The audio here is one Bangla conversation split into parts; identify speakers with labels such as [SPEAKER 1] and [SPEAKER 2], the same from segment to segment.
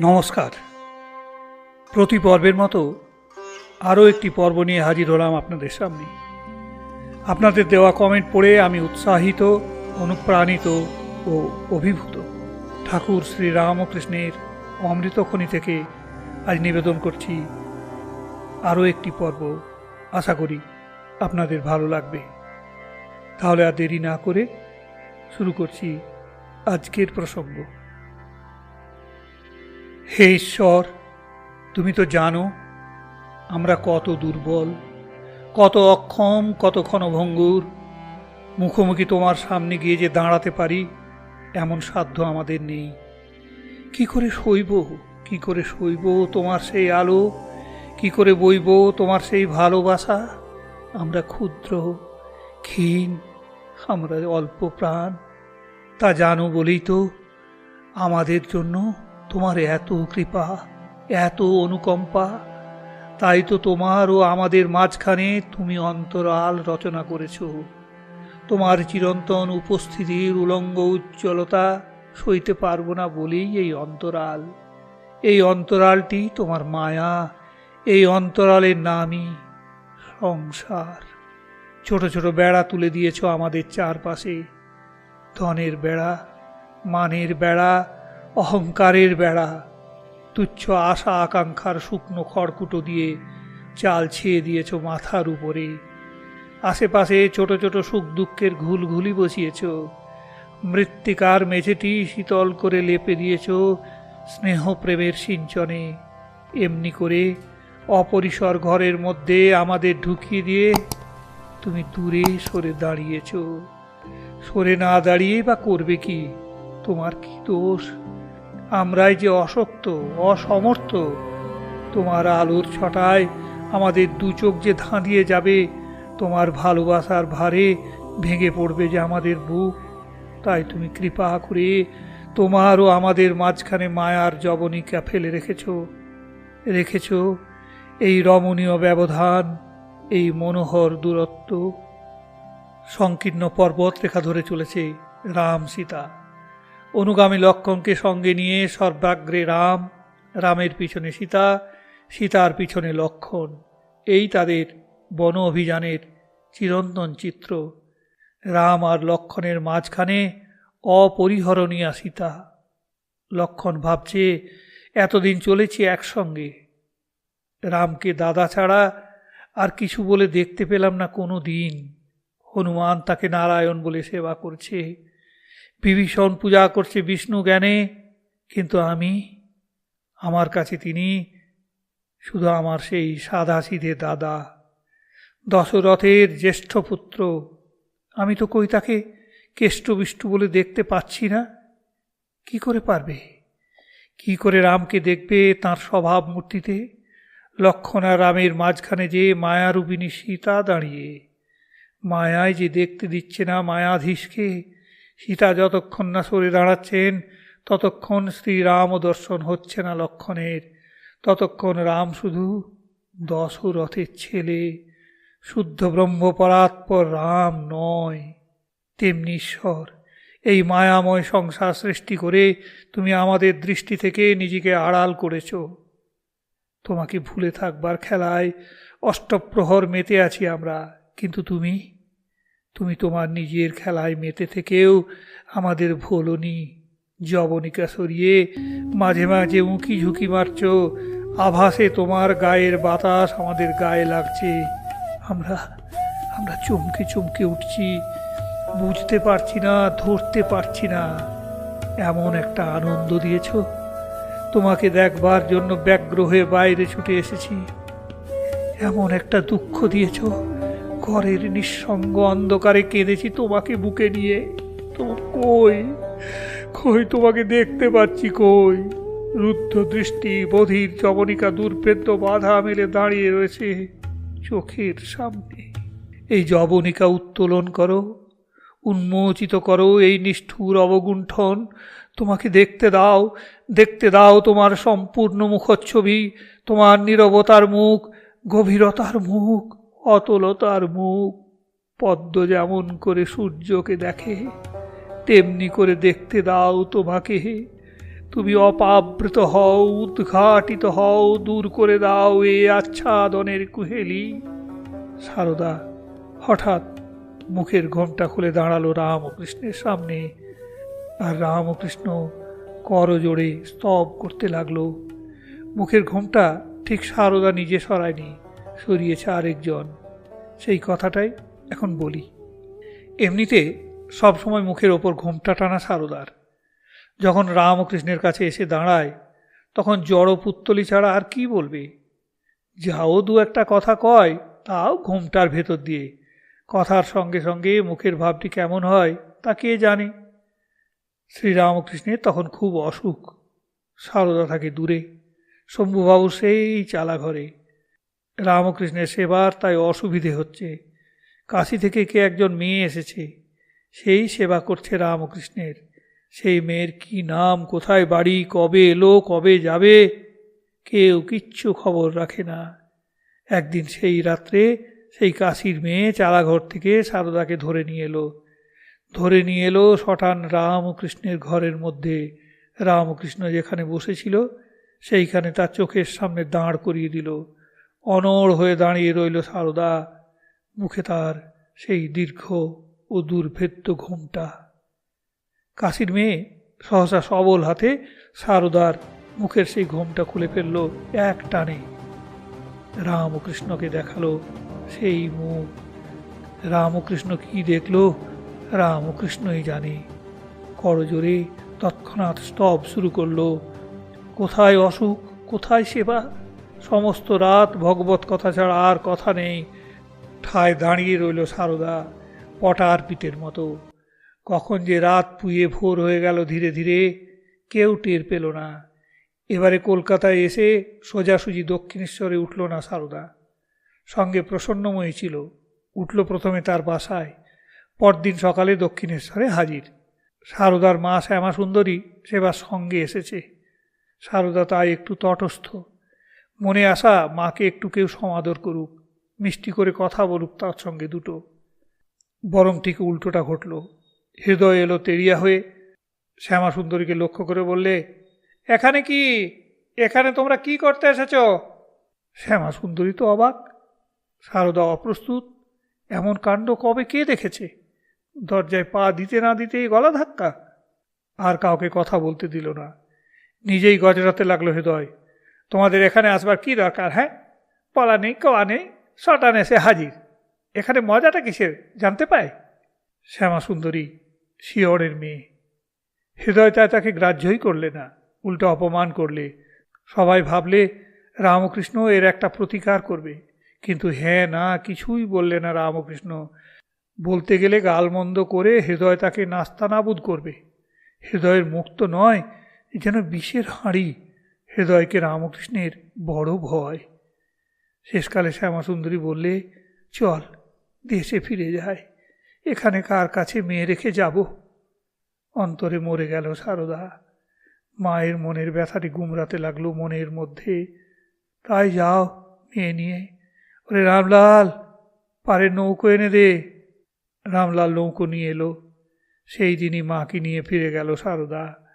[SPEAKER 1] নমস্কার। প্রতি পর্বের মতো আরও একটি পর্ব নিয়ে হাজির হলাম আপনাদের সামনে। আপনাদের দেওয়া কমেন্ট পড়ে আমি উৎসাহিত, অনুপ্রাণিত ও অভিভূত। ঠাকুর শ্রী রামকৃষ্ণের অমৃতখনি থেকে আজ নিবেদন করছি। আরও একটি পর্ব আশা করি আপনাদের ভালো লাগবে। তাহলে আর দেরি না করে শুরু করছি আজকের প্রসঙ্গ। হে ঈশ্বর, তুমি তো জানো আমরা কত দুর্বল, কত অক্ষম, কত ক্ষণভঙ্গুর মুখোমুখি তোমার সামনে গিয়ে যে দাঁড়াতে পারি, এমন সাধ্য আমাদের নেই। কি করে সইব, কি করে সইব তোমার সেই আলো, কি করে বইব তোমার সেই ভালোবাসা? আমরা ক্ষুদ্র, ক্ষীণ, আমরা অল্প প্রাণ, তা জানো বলেই তো আমাদের জন্য তোমার এত কৃপা, এত অনুকম্পা। তাই তো তোমার ও আমাদের মাঝখানে তুমি অন্তরাল রচনা করেছ। তোমার চিরন্তন উপস্থিতির উলঙ্গ উজ্জ্বলতা সইতে পারব না বলেই এই অন্তরাল। এই অন্তরালটি তোমার মায়া, এই অন্তরালের নামই সংসার। ছোট ছোট বেড়া তুলে দিয়েছ আমাদের চারপাশে। ধনের বেড়া, মানের বেড়া অহংকারের বেড়া, তুচ্ছ আশা আকাঙ্ক্ষার শুকনো খড়কুটো দিয়ে চাল ছেয়ে দিয়েছ মাথার উপরে। আশেপাশে ছোট ছোট সুখ দুঃখের ঘুলঘুলি বসিয়েছ, মৃত্তিকার মেঝেটি শীতল করে লেপে দিয়েছ স্নেহ প্রেমের সিঞ্চনে। এমনি করে অপরিসর ঘরের মধ্যে আমাদের ঢুকিয়ে দিয়ে তুমি দূরে সরে দাঁড়িয়েছ। সরে না দাঁড়িয়ে বা করবে কি? তোমার কি দোষ? আমরাই যে অশক্ত অসমর্থ, তোমার আলোর ছটায় আমাদের দু চোখ যে ধাঁধিয়ে যাবে, তোমার ভালোবাসার ভারে ভেঙে পড়বে যে আমাদের বুক। তাই তুমি কৃপা করে তোমারও আমাদের মাঝখানে মায়ার জবনিকা ফেলে রেখেছ রেখেছ এই রমণীয় ব্যবধান, এই মনোহর দূরত্ব। সংকীর্ণ পর্বত রেখা ধরে চলেছে রাম সীতা। অনুগামী লক্ষণকে সঙ্গে নিয়ে সর্বাগ্রে রাম, রামের পিছনে সীতা, সীতার পিছনে লক্ষণ। এই তাদের বন অভিযানের চিরন্তন চিত্র। রাম আর লক্ষণের মাঝখানে অপরিহরণীয়া সীতা। লক্ষণ ভাবছে, এতদিন চলেছি একসঙ্গে। রামকে দাদা ছাড়া আর কিছু বলে দেখতে পেলাম না কোনো দিন হনুমান তাকে নারায়ণ বলে সেবা করছে। বিভীষণ পূজা করছে বিষ্ণু জ্ঞানে, কিন্তু আমি, আমার কাছে তিনি শুধু আমার সেই সাদা সিধে দাদা, দশরথের জ্যেষ্ঠ পুত্র। আমি তো কই তাকে কেষ্টবিষ্টু বলে দেখতে পাচ্ছি না। কি করে পারবে? কি করে রামকে দেখবে তার স্বভাব মূর্তিতে? লক্ষণ আর রামের মাঝখানে যে মায়ারূপিণী সীতা দাঁড়িয়ে। মায়ায় যে দেখতে দিচ্ছে না মায়াধীশকে সীতা যতক্ষণ না সরে দাঁড়াচ্ছেন, ততক্ষণ শ্রীরাম দর্শন হচ্ছে না লক্ষণের। ততক্ষণ রাম শুধু দশরথের ছেলে, শুদ্ধ ব্রহ্মপরাৎপর রাম নয়, তেমনি ঈশ্বর। এই মায়াময় সংসার সৃষ্টি করে তুমি আমাদের দৃষ্টি থেকে নিজেকে আড়াল করেছ। তোমাকে ভুলে থাকবার খেলায় অষ্টপ্রহর মেতে আছি আমরা, কিন্তু তুমি তুমি তোমার নিজের খেলায় মেতে থেকেও আমাদের ভোলনি। জবনিকা সরিয়ে মাঝে মাঝে উঁকি ঝুঁকি মারছ। আভাসে তোমার গায়ের বাতাস আমাদের গায়ে লাগছে। আমরা আমরা চমকে চমকে উঠছি। বুঝতে পারছি না, ধরতে পারছি না। এমন একটা আনন্দ দিয়েছ। তোমাকে দেখবার জন্য ব্যগ্র হয়ে বাইরে ছুটে এসেছি। এমন একটা দুঃখ দিয়েছ। ঘরের নিঃসঙ্গ অন্ধকারে কেঁদেছি তোমাকে বুকে নিয়ে। তো কই? কই তোমাকে দেখতে পাচ্ছি কই? রুদ্ধ দৃষ্টি বধির জবনিকা দুর্ভেদ্য বাধা মেলে দাঁড়িয়ে রয়েছে চোখের সামনে। এই জবনিকা উত্তোলন করো, উন্মোচিত করো এই নিষ্ঠুর অবগুণ্ঠন। তোমাকে দেখতে দাও দেখতে দাও তোমার সম্পূর্ণ মুখচ্ছবি, তোমার নীরবতার মুখ, গভীরতার মুখ। অতলতার মুখ, পদ্ম যেমন করে সূর্যকে দেখে, তেমনি করে দেখতে দাও তোমাকে। হে তুমি অপাবৃত হও, উদ্ঘাটিত হও, দূর করে দাও এ আচ্ছাদনের কুহেলি। সারদা, হঠাৎ মুখের ঘোমটা খুলে দাঁড়াল রামকৃষ্ণের সামনে। আর রামকৃষ্ণ করজোড়ে স্তব করতে লাগল। মুখের ঘোমটা ঠিক সারদা নিজে সরায়নি, সরিয়েছে আরেকজন। সেই কথাটাই এখন বলি। এমনিতে সবসময় মুখের ওপর ঘোমটা টানা সারদার। যখন রামকৃষ্ণের কাছে এসে দাঁড়ায়, তখন জড় পুত্তলি ছাড়া আর কি বলবে? যাও দু একটা কথা কয়, তাও ঘোমটার ভেতর দিয়ে। কথার সঙ্গে সঙ্গে মুখের ভাবটি কেমন হয়, তা কে জানে? শ্রীরামকৃষ্ণের তখন খুব অসুখ। সারদা থাকে দূরে। শম্ভুবাবু সেই চালা ঘরে রামকৃষ্ণের সেবার তাই অসুবিধে হচ্ছে। কাশি থেকে কে একজন মেয়ে এসেছে, সেই সেবা করছে রামকৃষ্ণের। সেই মেয়ের কি নাম, কোথায় বাড়ি, কবে এলো, কবে যাবে, কেউ কিচ্ছু খবর রাখে না। একদিন সেই রাত্রে সেই কাশির মেয়ে চালাঘর থেকে সারদাকে ধরে নিয়ে এলো। ধরে নিয়ে এলো শটান রামকৃষ্ণের ঘরের মধ্যে। রামকৃষ্ণ যেখানে বসেছিল, সেইখানে তার চোখের সামনে দাঁড় করিয়ে দিল। অনড় হয়ে দাঁড়িয়ে রইল সারদা। মুখে তার সেই দীর্ঘ ও দুর্ভেদ্য ঘুমটা। কাশির মেয়ে সহসা সবল হাতে সারদার মুখের সেই ঘুমটা খুলে ফেলল এক টানে। রামকৃষ্ণকে দেখাল সেই মুখ। রামকৃষ্ণ কি দেখল, রামকৃষ্ণই জানে। করজোরে তৎক্ষণাৎ স্তব শুরু করল। কোথায় অসুখ, কোথায় সেবা? সমস্ত রাত ভগবত কথা ছাড়া আর কথা নেই। ঠায় দাঁড়িয়ে রইল সারদা পটার পিঠের মতো। কখন যে রাত পুয়ে ভোর হয়ে গেল ধীরে ধীরে, কেউ টের পেল না। এবারে কলকাতায় এসে সোজাসুজি দক্ষিণেশ্বরে উঠল না সারদা। সঙ্গে প্রসন্নময়ী ছিল। উঠল প্রথমে তার বাসায়। পরদিন সকালে দক্ষিণেশ্বরে হাজির। সারদার মা শ্যামা সুন্দরী সেবার সঙ্গে এসেছে। সারদা তাই একটু তটস্থ। মনে আসা মাকে একটু কেউ সমাদর করুক, মিষ্টি করে কথা বলুক তার সঙ্গে দুটো। বরং ঠিক উল্টোটা ঘটল। হৃদয় এলো তেরিয়া হয়ে। শ্যামা সুন্দরীকে লক্ষ্য করে বললে, এখানে কি? এখানে তোমরা কি করতে এসেছ? শ্যামা সুন্দরী তো অবাক। সারদা অপ্রস্তুত। এমন কাণ্ড কবে কে দেখেছে? দরজায় পা দিতে না দিতেই গলা ধাক্কা। আর কাউকে কথা বলতে দিল না। নিজেই গজরাতে লাগল হৃদয়। তোমাদের এখানে আসবার কি দরকার হ্যাঁ? পলা নেই, কওয়া নেই শটান এসে হাজির। এখানে মজাটা কিসের, জানতে পায়? শ্যামা সুন্দরী শিয়রের মেয়ে। হৃদয় তাই তাকে গ্রাহ্যই করলে না, উল্টো অপমান করলে। সবাই ভাবলে রামকৃষ্ণ এর একটা প্রতিকার করবে। কিন্তু হ্যাঁ না, কিছুই বললে না রামকৃষ্ণ। বলতে গেলে গালমন্দ করে হৃদয় তাকে নাস্তানাবুদ করবে। হৃদয়ের মুক্ত নয়, যেন বিষের হাঁড়ি। হৃদয়কে রামকৃষ্ণের বড় ভয়। শেষকালে শ্যামাসুন্দরী বললে, চল, দেশে ফিরে যায় এখানে কার কাছে মেয়ে রেখে যাব? অন্তরে মরে গেল সারদা। মায়ের মনের ব্যথাটি গুমরাতে লাগল মনের মধ্যে। তাই যাও, মেয়ে নিয়ে। ওরে রামলাল, পারে নৌকো এনে দে। রামলাল নৌকো নিয়ে এলো। সেই দিনই মাকে নিয়ে ফিরে গেল সারদা।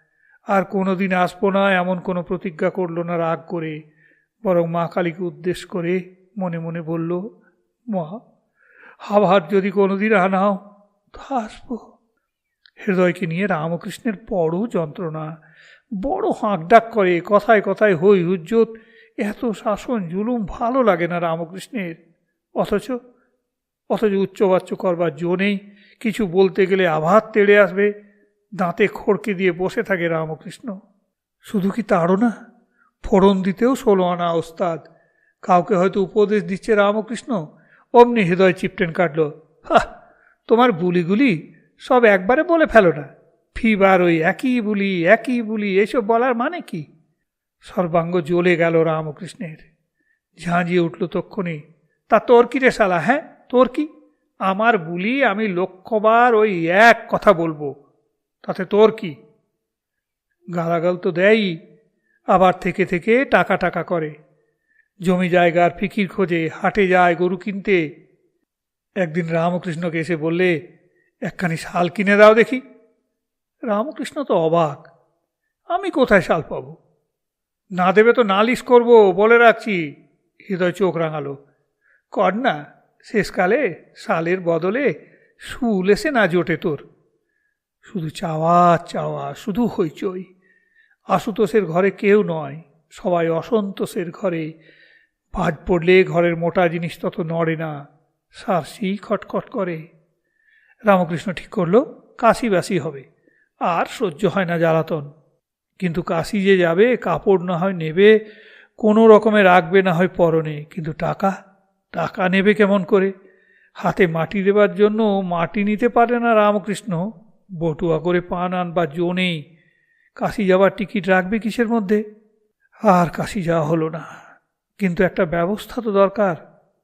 [SPEAKER 1] আর কোনো দিন আসব না, এমন কোনো প্রতিজ্ঞা করল না রাগ করে, বরং মা কালীকে উদ্দেশ্য করে মনে মনে বলল, মা, আবার যদি কোনো দিন আনাও, তো আসব। হৃদয়কে নিয়ে রামকৃষ্ণের বড় যন্ত্রণা, বড় হাঁকডাক করে, কথায় কথায় হই হুজ্জত, এত শাসন জুলুম ভালো লাগে না রামকৃষ্ণের। অথচ অথচ উচ্চবাচ্য করবার জো নেই, কিছু বলতে গেলে আঘাত তেড়ে আসবে দাঁতে খড়কে দিয়ে বসে থাকে রামকৃষ্ণ। শুধু কি তারও না? ফোড়ন দিতেও ষোলো আনা ওস্তাদ। কাউকে হয়তো উপদেশ দিচ্ছে রামকৃষ্ণ। অমনি হৃদয় চিপটেন কাটল হা তোমার বুলিগুলি সব একবারে বলে ফেলো না। ফিবার ওই একই বুলি একই বুলি, এসব বলার মানে কি? সর্বাঙ্গ জ্বলে গেল রামকৃষ্ণের। ঝাঁঝিয়ে উঠল তক্ষণে, তা তোর কি রে শালা হ্যাঁ? তোর কি? আমার বুলি আমি লক্ষ্যবার ওই এক কথা বলব। তাতে তোর কি? গালাগাল তো দেয়ই, আবার থেকে থেকে টাকা টাকা করে। জমি জায়গার ফিকির খোঁজে, হাটে যায় গরু কিনতে। একদিন রামকৃষ্ণকে এসে বললে, একখানি শাল কিনে দাও দেখি। রামকৃষ্ণ তো অবাক, আমি কোথায় শাল পাবো? না দেবে তো নালিশ করব, বলে রাখছি। হৃদয় চোখ রাঙালো, কর না, শেষকালে শালের বদলে শুল এসে না জোটে তোর। শুধু চাওয়া চাওয়া, শুধু হইচই। আশুতোষের ঘরে কেউ নয়, সবাই অসন্তোষের ঘরে। বাজ পড়লে ঘরের মোটা জিনিস তত নড়ে না, সারসি খটখট করে। রামকৃষ্ণ ঠিক করল কাশিবাসি হবে, আর সহ্য হয় না জ্বালাতন। কিন্তু কাশি যে যাবে, কাপড় না হয় নেবে, কোনো রকমে রাখবে না হয় পরনে। কিন্তু টাকা টাকা নেবে কেমন করে? হাতে মাটি দেবার জন্য মাটি নিতে পারে না রামকৃষ্ণ। বটুয়া করে পান আনবার জো নেই কাশি যাওয়ার টিকিট রাখবে কিসের মধ্যে? আর কাশি যাওয়া হলো না। কিন্তু একটা ব্যবস্থা তো দরকার।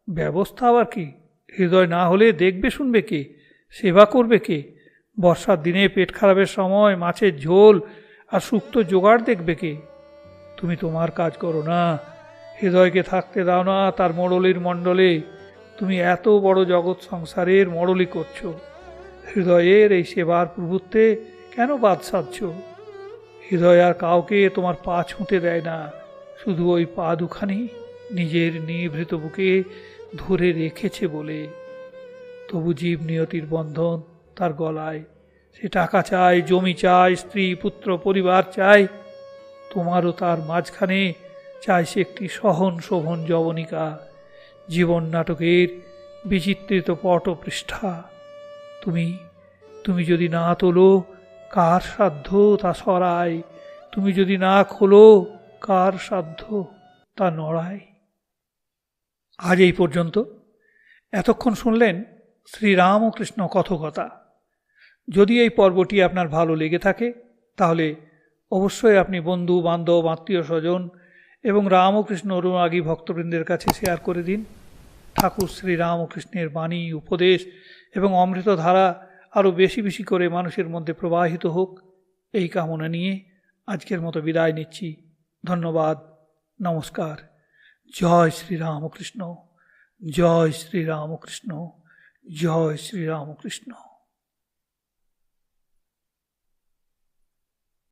[SPEAKER 1] ব্যবস্থা আবার কি? হৃদয় না হলে দেখবে, শুনবে কে? সেবা করবে কে? বর্ষার দিনে পেট খারাপের সময় মাছের ঝোল আর শুক্তো জোগাড় দেখবে কে? তুমি তোমার কাজ করো না। হৃদয়কে থাকতে দাও না তার মরলির মণ্ডলে। তুমি এত বড় জগৎ সংসারের মরলি করছ। হৃদয়ের এই সেবার প্রভুত্বে কেন বাদ সাধছ? হৃদয় আর কাউকে তোমার পা ছুঁতে দেয় না। শুধু ওই পা দুখানি নিজের নিভৃত বুকে ধরে রেখেছে বলে। তবু জীব নিয়তির বন্ধন তার গলায়। সে টাকা চায়, জমি চায়, স্ত্রী, পুত্র, পরিবার চায়। তোমারও তার মাঝখানে চায় সে একটি সহন শোভন যবনিকা। জীবন নাটকের বিচিত্রিত পটপৃষ্ঠা। তুমি তুমি যদি না তোলো, কার সাধ্য তা সরায়? তুমি যদি না খোলো, কার সাধ্য তা নড়ায়? আজ এই পর্যন্ত। এতক্ষণ শুনলেন শ্রীরামকৃষ্ণ কথকতা। যদি এই পর্বটি আপনার ভালো লেগে থাকে, তাহলে অবশ্যই আপনি বন্ধু, বান্ধব, আত্মীয় স্বজন এবং রামকৃষ্ণ অনুরাগী ভক্তবৃন্দের কাছে শেয়ার করে দিন। ঠাকুর শ্রী রামকৃষ্ণের বাণী, উপদেশ এবং অমৃতধারা আরও বেশি বেশি করে মানুষের মধ্যে প্রবাহিত হোক, এই কামনা নিয়ে আজকের মতো বিদায় নিচ্ছি। ধন্যবাদ। নমস্কার। জয় শ্রী রামকৃষ্ণ জয় শ্রী রামকৃষ্ণ জয় শ্রী রামকৃষ্ণ